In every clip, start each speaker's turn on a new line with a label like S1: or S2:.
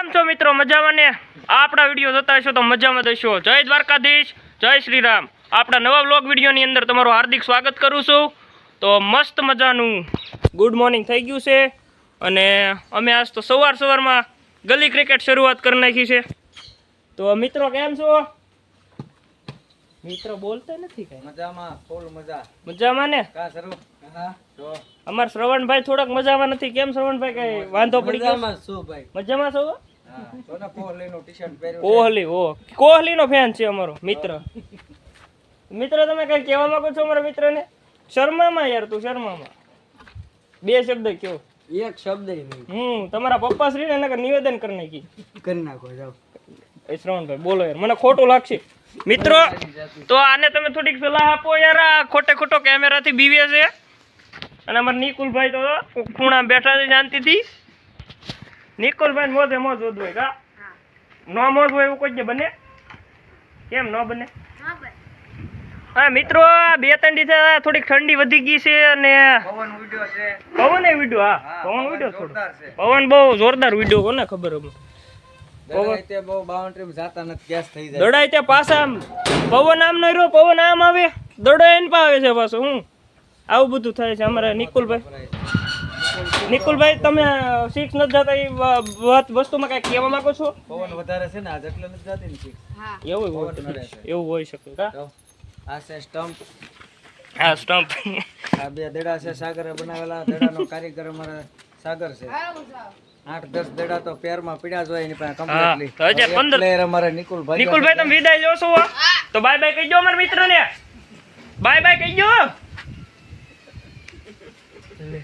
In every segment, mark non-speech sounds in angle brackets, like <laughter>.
S1: કેમ છો મિત્રો? મજામાં ને? આપણા વીડિયો જોતા હશો તો મજામાં જશો જય દ્વારકાધીશ જય શ્રી રામ આપણા નવા બ્લોગ વિડીયોની અંદર તમારું હાર્દિક સ્વાગત કરું છું. તો મસ્ત મજાનું ગુડ મોર્નિંગ થઈ ગયું છે. અને અમે આજ તો સવાર સવારમાં ગલી ક્રિકેટ શરૂઆત કરી નાખી છે. તો મિત્રો કેમ છો? મિત્રો બોલતા નથી કઈ.
S2: મજામાં ફૂલ મજા.
S1: મજામાં ને?
S2: કા સરું તો
S1: અમાર શ્રવણભાઈ થોડાક મજામાં નથી. કેમ શ્રવણભાઈ કઈ વાંધો પડી ગયો?
S2: મજામાં ભાઈ.
S1: મજામાં છો?
S2: ને પહેર્યું છે.
S1: કોહલી નો ફેન છે અમારો મિત્ર. મિત્ર તમે કઈ કહેવા માંગો છો અમારા મિત્રને? શર્મામાં યાર તું શર્મામાં. બે શબ્દ કયો.
S2: એક શબ્દ નહીં.
S1: હમ તમારા પપ્પા શ્રી ને નિવેદન કરી નાખી.
S2: કરી નાખો જાઓ.
S1: એ શ્રવણભાઈ બોલો યાર મને ખોટું લાગશે. મિત્રો તો આને તમે થોડીક સલાહ આપો યાર આ ખોટે ખોટો કેમેરાથી બીવે છે. અને અમારા નિકુલભાઈ તો ખૂણા બેઠા છે શાંતિથી. નિકુલભાઈ મોજે મોજ વધુ હોય. કા? નો મોજ હોય એવું કોઈ જ બને? કેમ ન બને? હા મિત્રો આ બે ત્રણ દિવસે થોડીક ઠંડી વધી ગઈ છે અને
S2: પવન વિડિયો છે.
S1: પવન એ વિડ્યો હા. પવન
S2: પવન
S1: થોડો. પવન બહુ જોરદાર વિડિયો કોને ખબર હમ
S2: દડાઈ તે બહુ બાઉન્ડ્રીમાં જાતા નથી ગેસ થઈ જાય.
S1: દડાય ત્યાં પાછા આમ પવન આમ ન રહ્યો પવન આમ આવે. દડો એને પા આવે છે પાછું હું? આવું બધું થાય છે અમારે નિકુલભાઈ. નિકુલભાઈ તમે શીખ નથી જતા એ વાત વસ્તુમાં કઈ કહેવા માંગો છો?
S2: પવન વધારે છે ને આજ એટલે નથી જતી ને ચીક.
S1: એવું હોય. એવું હોઈ શકે કા?
S2: આ છે સ્ટમ્પ.
S1: હા સ્ટમ્પ.
S2: આ બે દેડા છે સાગરે બનાવેલા. દેડાનો કારીગર અમારા સાગર છે. આઠ દસ દેડા તો પેરમાં પીડ્યા જ હોય એની પાસે
S1: હા, તો હજી
S2: એક
S1: પંદર-
S2: player અમારે નિકુલભાઈ
S1: નિકુલભાઈ તમે વિદાય લો છો તો બાય બાય કહી દો અમારા મિત્રને. બાય બાય કહી દો લે.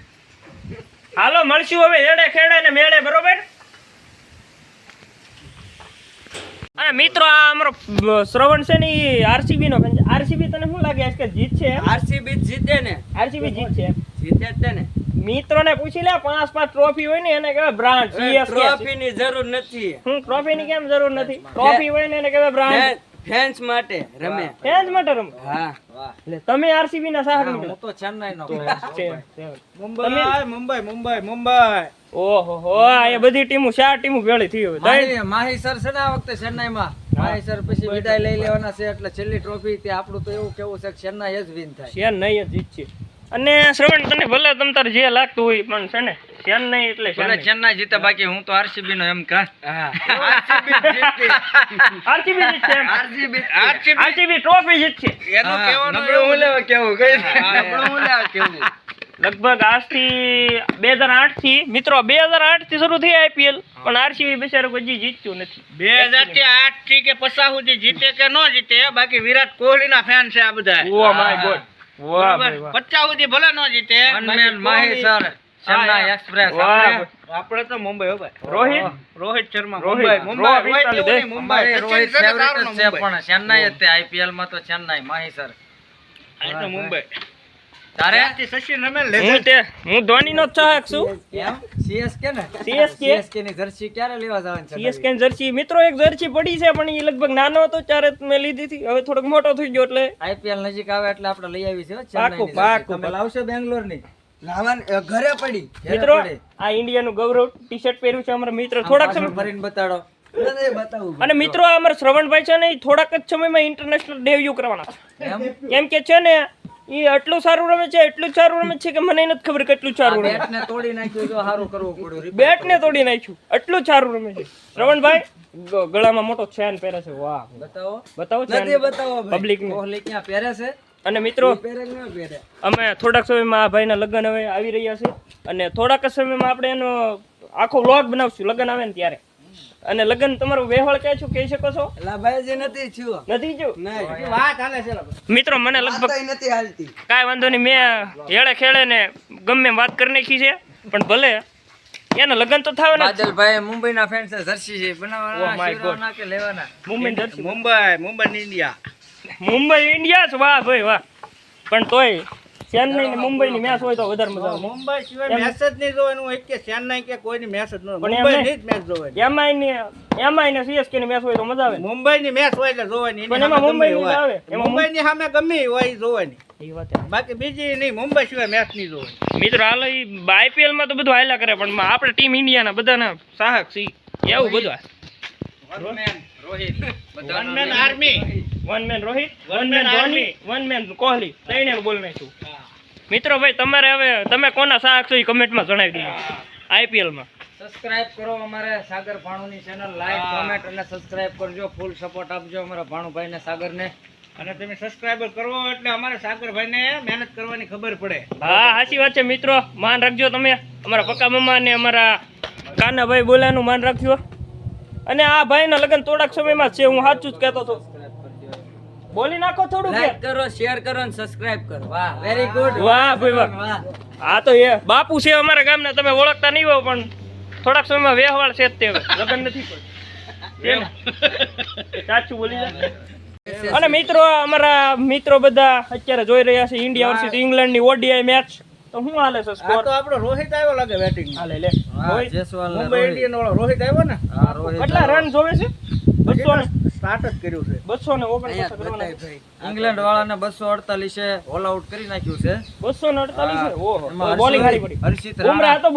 S1: હાલો મળશું હવે હેડે ખેડે ને મેળે બરોબર? અને મિત્રો આ અમારો શ્રવણ છે ને આરસીબી નો આરસીબી તને શું લાગે? કે જીત છે
S2: આરસીબી જીતે ને.
S1: આરસીબી જીત છે
S2: જીતે જ મિત્રો ને.
S1: મિત્રોને પૂછી લે પાંચ પાંચ ટ્રોફી હોય ને એને કહેવાય બ્રાન્ડ
S2: ટ્રોફી ની જરૂર નથી.
S1: હું ટ્રોફી ની કેમ જરૂર નથી? ટ્રોફી હોય ને એને કહેવાય બ્રાન્ડ.
S2: ફેન્સ માટે રમે.
S1: ફેન્સ માટે રમે?
S2: હા.
S1: એટલે તમે આરસીબી ના ચાહક
S2: હું તો ચેન્નાઈ નો. મુંબઈ મુંબઈ મુંબઈ મુંબઈ.
S1: ઓહો હો આ બધી ટીમો ચાર ટીમો ભેળી થઈ હોય.
S2: માહી માહી સર છે ને આ વખતે ચેન્નાઈમાં? માહી સર પછી વિદાય લઈ લેવાના છે એટલે છેલ્લી ટ્રોફી તે આપણું તો એવું કેવું છે કે ચેન્નાઈ જ વિન થાય.
S1: ચેન્નાઈ જ જીતશે. અને શ્રવણ તને ભલે તમ તાર જે લાગતું હોય પણ છે ને. ચેન્નઈ એટલે ચેન્નઈ.
S2: ચેન્નાઈ જીતે બાકી હું તો આરસીબી નો એમ કા. આરસીબી <laughs> જીતે
S1: આરસીબી જીતશે
S2: આરસીબી
S1: આરસીબી ટ્રોફી જીતશે.
S2: એનું કેવાનું નબળું હું લેવા કેવું કઈ નબળું હું લેવા કેવું?
S1: લગભગ આજથી બે હજાર આઠથી મિત્રો બે હજાર આઠથી શરૂ થઈ આઈપીએલ પણ આરસીબી બિચારું હજી જીત્યું નથી.
S3: બે હજારથી આઠથી કે પચાસ સુધી જીતે કે ન જીતે બાકી વિરાટ કોહલી ના ફેન છે આ બધા.
S1: ઓ માય ગોડ વાહ ભાઈ વાહ.
S3: પચાસ સુધી ભલે ન જીતે
S2: મહેશ સર ચેન્નાઈ એક્સપ્રેસ
S3: આપણે તો મુંબઈ હો ભાઈ.
S1: રોહિત?
S3: રોહિત શર્મા મુંબઈ. મુંબઈ
S1: રોહિત
S3: રોહિત
S1: દે.
S3: એવું નહીં, મુંબઈ.
S2: રોહિત ફેવરિટ છે પણ ચેન્નાઈ તે આઈપીએલમાં તો ચેન્નાઈ માહી સર.
S3: આ તો મુંબઈ.
S2: તારે?
S3: સચિન રમે ને
S1: હું ધોની નો ચાહક છું.
S2: સીએસકે ને?
S1: CSK?
S2: CSK ની જર્સી ક્યારે લેવા જવાની છે
S1: સીએસકે જર્સી મિત્રો એક જર્સી પડી છે પણ એ લગભગ નાનો હતો ત્યારે મેં લીધી હતી. હવે થોડોક મોટો થઈ ગયો એટલે
S2: આઈપીએલ નજીક આવે એટલે આપણે લઈ આવી છે હો,
S1: પાકું, પાકું,
S2: લાવશો બેંગ્લોરની લાવવાની ઘરે પડી
S1: મિત્રો. આ ઇન્ડિયાનું ગૌરવ ટી શર્ટ પહેર્યું છે અમારા મિત્ર. થોડાક સમય
S2: ભરીને બતાડો.
S1: અને મિત્રો અમારા શ્રવણભાઈ છે ને એ થોડાક જ સમયમાં ઇન્ટરનેશનલ ડેબ્યુ કરવાના છે. કેમ કે છે ને એ એટલું સારું રમે છે એટલું સારું રમે છે કે મને નથી ખબર કેટલું સારું રમે.
S2: બેટ ને તોડી નાખ્યું જો સારું કરવું પડ્યું
S1: તોડી નાખ્યું. એટલું સારું રમે છે. શ્રવણભાઈ ગળામાં મોટો ચેન પહેરે છે. વાહ.
S2: બતાવો.
S1: બતાવો ચેન
S2: બતાવો
S1: Public ને.
S2: કોહલી ક્યાં પહેરે છે?
S1: અને મિત્રો અમે થોડાક સમયમાં આ ભાઈના લગ્ન હવે આવી રહ્યા છે. અને થોડાક સમયમાં આપણે એનો આખો વ્લોગ બનાવશું લગ્ન આવે ને ત્યારે. અને લગ્ન તમારું વેહળ કે છું કહી શકો છો?
S2: એલા નથી થયું.
S1: નથી જો
S3: વાત હાલે છે
S1: મિત્રો મને લગભગ
S2: નથી હાલતી.
S1: કાંઈ વાંધો નહીં મેં હેળે ખેડે ને ગમે વાત કરી નાખી છે. પણ ભલે એના લગ્ન તો થાય ને.
S2: બાદલભાઈ મુંબઈ ના ફેન જર્સી છે
S1: Oh
S2: બનાવવાના. શિવરાવના કે લેવાના?
S1: Mumbai jersey.
S3: Mumbai Mumbai India.
S1: Mumbai India છે વાહ ભાઈ વાહ. પણ તોય ચેન્નઈ ને મુંબઈ ની મેચ હોય તો વધારે મજા આવે.
S3: મુંબઈ સિવાય મેચ જ નહીં જોવાનું. એક કે ચેન્નાઈ કે કોઈની મેચ જ ન મુંબઈ ની જ મેચ જોવાની.
S1: એમઆઈ ની એમઆઈ ને સીએસકે ની મેચ હોય તો મજા આવે.
S3: મુંબઈ ની મેચ હોય એટલે જોવાની.
S1: પણ એમાં મુંબઈ ની આવે. એમાં
S3: મુંબઈ ની સામે ગમે હોય જોવાની. બાકી બીજી નહીં મુંબઈ સિવાય મેચ નહીં જોવાની.
S1: મિત્રો હાલ આઈપીએલમાં તો બધું હાલ્યા કરે પણ આપણે ટીમ ઇન્ડિયાના બધાના સાહક છીએ એવું બધું.
S3: Man army
S1: one man Rohit one man Dhoni one man Kohli ત્રણે બોલ નાખ્યું મિત્રો ભાઈ તમારે હવે તમે કોના સાહક છો એ કમેન્ટમાં જણાવી આઈપીએલ આઈપીએલમાં.
S2: સબસ્ક્રાઇબ કરો અમારે સાગર ભાણુની ચેનલ લાઈક કોમેન્ટ અને સબસ્ક્રાઇબ કરજો. ફૂલ સપોર્ટ આપજો અમારા ભાણુભાઈ ને સાગર ને
S3: અને તમે સબસ્ક્રાઇબર કરો એટલે અમારે સાગરભાઈને મહેનત કરવાની ખબર પડે.
S1: હા સાચી વાત છે મિત્રો. માન રાખજો તમે. અમારા પક્કા મમ્મા ને અમારા કાનાભાઈ બોલાનું માન રાખજો. અને આ ભાઈના લગ્ન થોડાક સમયમાં છે હું સાચું જ કહેતો હતો. બોલી નાખો થોડું
S2: લાઈક કરો શેર કરો અને સબસ્ક્રાઇબ કરો. વાહ વેરી ગુડ
S1: વાહ ભાઈ વાહ. આ તો એ બાપુ છે અમારા ગામના તમે ઓળખતા નહીં હો પણ થોડાક સમયમાં વ્યવહાર છે તે લગન નથી પણ સાચું બોલી જા. અને મિત્રો અમારા મિત્રો બધા અત્યારે જોઈ રહ્યા છે ઇન્ડિયા વર્સિસ ઇંગ્લેન્ડની ઓડીઆઈ મેચ તો શું હાલે છે સ્કોર
S3: તો આપણો રોહિત આવ્યો લાગે બેટિંગ
S1: હાલે લે. રોહિત,
S3: મુંબઈ ઇન્ડિયન વાળો રોહિત આવ્યો ને?
S1: કેટલા રન જોવે છે? બસો
S3: સ્ટાર્ટ જ કર્યું છે.
S1: બસો ને
S2: ઇંગ્લેન્ડ વાળાને બસો અડતાલીસે ઓલ આઉટ કરી નાખ્યું છે.
S1: બસો ને અડતાલીસ છે? ઓહો બોલિંગ હારી પડી.
S2: હર્ષિત
S1: બુમરાહ
S2: રાણા
S1: હતો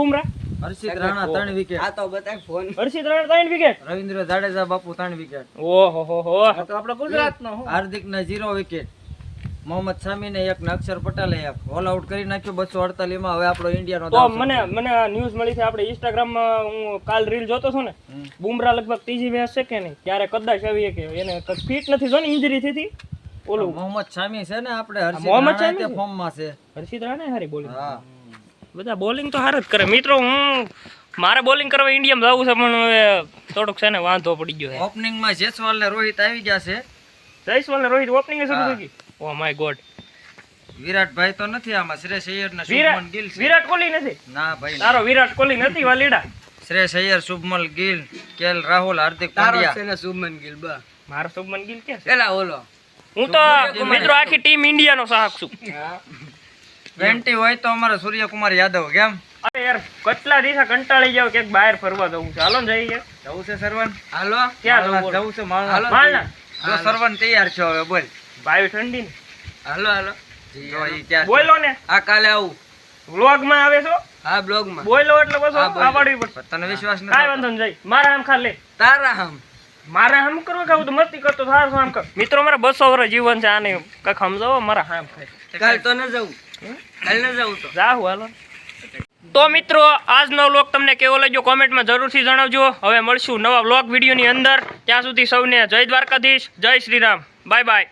S2: હર્ષિત રાણા ત્રણ વિકેટ
S1: હર્ષિત રાણા ત્રણ વિકેટ
S2: રવિન્દ્ર જાડેજા બાપુ ત્રણ વિકેટ
S1: ઓહો હો હો.
S3: આ તો આપણો ગુજરાતનો
S2: હાર્દિક ને જીરો વિકેટ મોહમ્મદ શામી ને એક ને અક્ષર પટેલે એક ઓલ આઉટ કરી નાખ્યો બસો અડતાલીસમાં હવે આપણો ઇન્ડિયાનો
S1: તો મને મને ન્યૂઝ મળી છે આપણે ઇન્સ્ટાગ્રામમાં હું કાલ રીલ જોતો છું ને બુમરા લગભગ ત્રીજી મેચ છે કે નહીં? ત્યારે કદાચ આવી કે એને ફિટ નથી જો ને ઇન્જરી થઈ હતી ઓલું.
S2: મોહમ્મદ શામી છે ને આપણે હર્ષિત
S1: મોહમ્મદ શામી
S2: તે
S1: છે?
S2: ફોર્મમાં છે.
S1: હર્ષિત રાણા હારી બોલિંગ બધા બોલિંગ તો હાર જ કરે. મિત્રો હું મારે બોલિંગ કરવા ઇન્ડિયામાં જવું છે પણ હવે થોડુંક છે ને વાંધો પડી ગયો
S2: ઓપનિંગમાં જયસ્વાલ ને રોહિત આવી ગયા છે.
S1: જયસ્વાલ ને રોહિત ઓપનિંગ શરૂ થઈ ગઈ. Oh my God.
S2: વિરાટભાઈ તો નથી આમાં શ્રેયસ અય્યર ને શુભમન ગિલ છે.
S1: વિરાટ કોહલી નથી?
S2: ના ભાઈ
S1: તારો વિરાટ કોહલી નથી વાલીડા?
S2: શ્રેયસ અય્યર શુભમન ગિલ કેલ રાહુલ હાર્દિક પાંડ્યા.
S3: શુભમન ગિલ બા.
S1: મારો શુભમન ગિલ કે છે?
S3: પેલા ઓલો.
S1: હું તો મિત્રો આખી ટીમ ઇન્ડિયાનો સાહક છું.
S2: ટ્વેન્ટી હોય તો અમારે સૂર્યકુમાર યાદવ કેમ?
S1: અરે યાર કેટલા દિવસ કંટાળી જાવ કે બહાર ફરવા જવું છે. હાલો ને જઈએ
S2: જવું છે સરવન હાલો.
S1: ક્યાં જવું? છે
S2: જવું છે માળના જો સરવન તૈયાર છો હવે બોલ.
S1: ભાઈ ઠંડી ને.
S2: હાલો હાલો?
S1: બોલો ને.
S2: આ કાલે આવું.
S1: વ્લોગમાં આવે છો?
S2: હા બ્લોગમાં
S1: બોલો એટલે બસ આવડવી પડશે
S2: તને વિશ્વાસ નથી કાઈ
S1: વાંધો નહીં જઈ. મારા આમ ખાલી
S2: તારા આમ
S1: મારા આમ કરવું કે હું તો મસ્તી કરતો સારું આમ કર. મિત્રો મારા બસો વર્ષ જીવન છે આને કંઈક સમજાવો મારા આમ ખાય
S2: કાલ તો ન જવું કાલ ન જવું તો.
S1: જાહુ હાલો. તો મિત્રો આજનો વ્લોગ તમને કેવો લાગ્યો કોમેન્ટમાં જરૂરથી જણાવજો. હવે મળશું નવા વ્લોગ વિડીયોની અંદર. ત્યાં સુધી સૌને જય દ્વારકાધીશ જય શ્રી રામ બાય બાય.